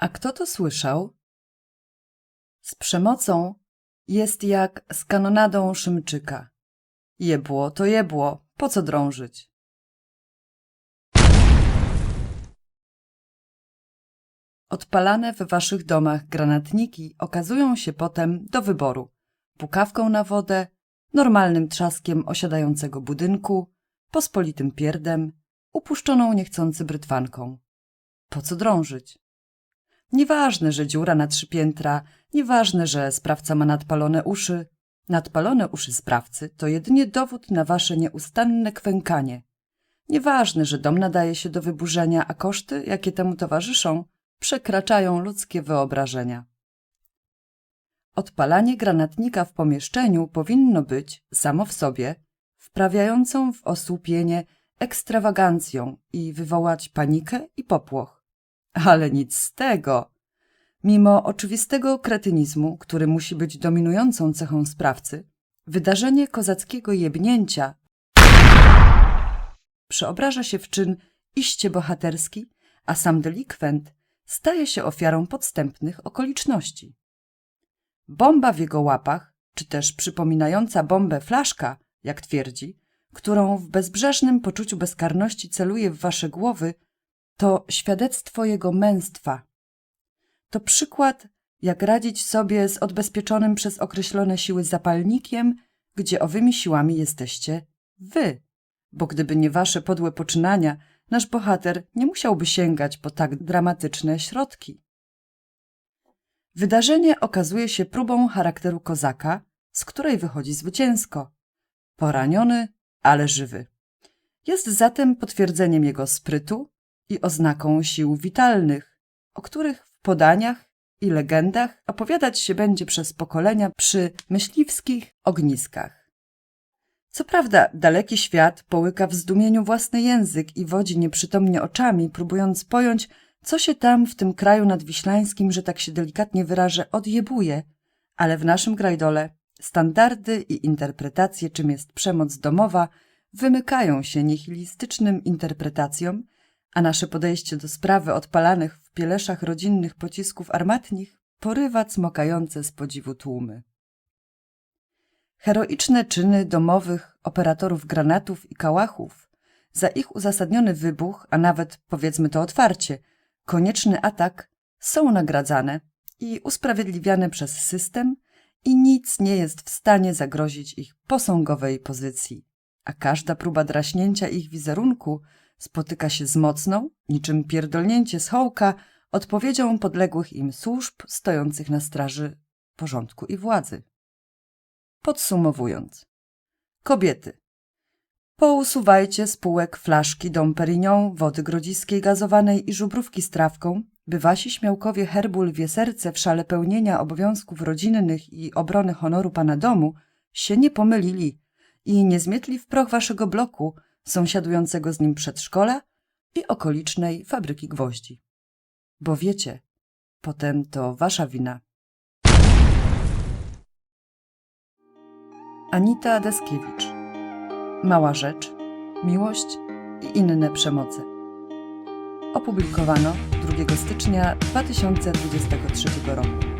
A kto to słyszał? Z przemocą jest jak z kanonadą Szymczyka. Jebło to jebło, po co drążyć? Odpalane w waszych domach granatniki okazują się potem do wyboru. Pukawką na wodę, normalnym trzaskiem osiadającego budynku, pospolitym pierdem, upuszczoną niechcący brytwanką. Po co drążyć? Nieważne, że dziura na trzy piętra, nieważne, że sprawca ma nadpalone uszy. Nadpalone uszy sprawcy to jedynie dowód na wasze nieustanne kwękanie. Nieważne, że dom nadaje się do wyburzenia, a koszty, jakie temu towarzyszą, przekraczają ludzkie wyobrażenia. Odpalanie granatnika w pomieszczeniu powinno być, samo w sobie, wprawiającą w osłupienie ekstrawagancją i wywołać panikę i popłoch. Ale nic z tego. Mimo oczywistego kretynizmu, który musi być dominującą cechą sprawcy, wydarzenie kozackiego jebnięcia przeobraża się w czyn iście bohaterski, a sam delikwent staje się ofiarą podstępnych okoliczności. Bomba w jego łapach, czy też przypominająca bombę flaszka, jak twierdzi, którą w bezbrzeżnym poczuciu bezkarności celuje w wasze głowy, to świadectwo jego męstwa. To przykład, jak radzić sobie z odbezpieczonym przez określone siły zapalnikiem, gdzie owymi siłami jesteście wy. Bo gdyby nie wasze podłe poczynania, nasz bohater nie musiałby sięgać po tak dramatyczne środki. Wydarzenie okazuje się próbą charakteru kozaka, z której wychodzi zwycięsko. Poraniony, ale żywy. Jest zatem potwierdzeniem jego sprytu i oznaką sił witalnych, o których w podaniach i legendach opowiadać się będzie przez pokolenia przy myśliwskich ogniskach. Co prawda, daleki świat połyka w zdumieniu własny język i wodzi nieprzytomnie oczami, próbując pojąć, co się tam w tym kraju nadwiślańskim, że tak się delikatnie wyrażę, odjebuje, ale w naszym grajdole standardy i interpretacje, czym jest przemoc domowa, wymykają się nihilistycznym interpretacjom, a nasze podejście do sprawy odpalanych w pieleszach rodzinnych pocisków armatnich porywa cmokające z podziwu tłumy. Heroiczne czyny domowych operatorów granatów i kałachów, za ich uzasadniony wybuch, a nawet, powiedzmy to otwarcie, konieczny atak, są nagradzane i usprawiedliwiane przez system i nic nie jest w stanie zagrozić ich posągowej pozycji, a każda próba draśnięcia ich wizerunku spotyka się z mocną, niczym pierdolnięcie z hołka, odpowiedzią podległych im służb stojących na straży porządku i władzy. Podsumowując. Kobiety. Pousuwajcie z półek flaszki Dom Perignon, wody grodziskiej gazowanej i żubrówki z trawką, by wasi śmiałkowie herbu lwie serce w szale pełnienia obowiązków rodzinnych i obrony honoru pana domu się nie pomylili i nie zmietli w proch waszego bloku, sąsiadującego z nim przedszkola i okolicznej fabryki gwoździ. Bo wiecie, potem to wasza wina. Anita Deskiewicz Mała rzecz, miłość i inne przemoce. Opublikowano 2 stycznia 2023 roku.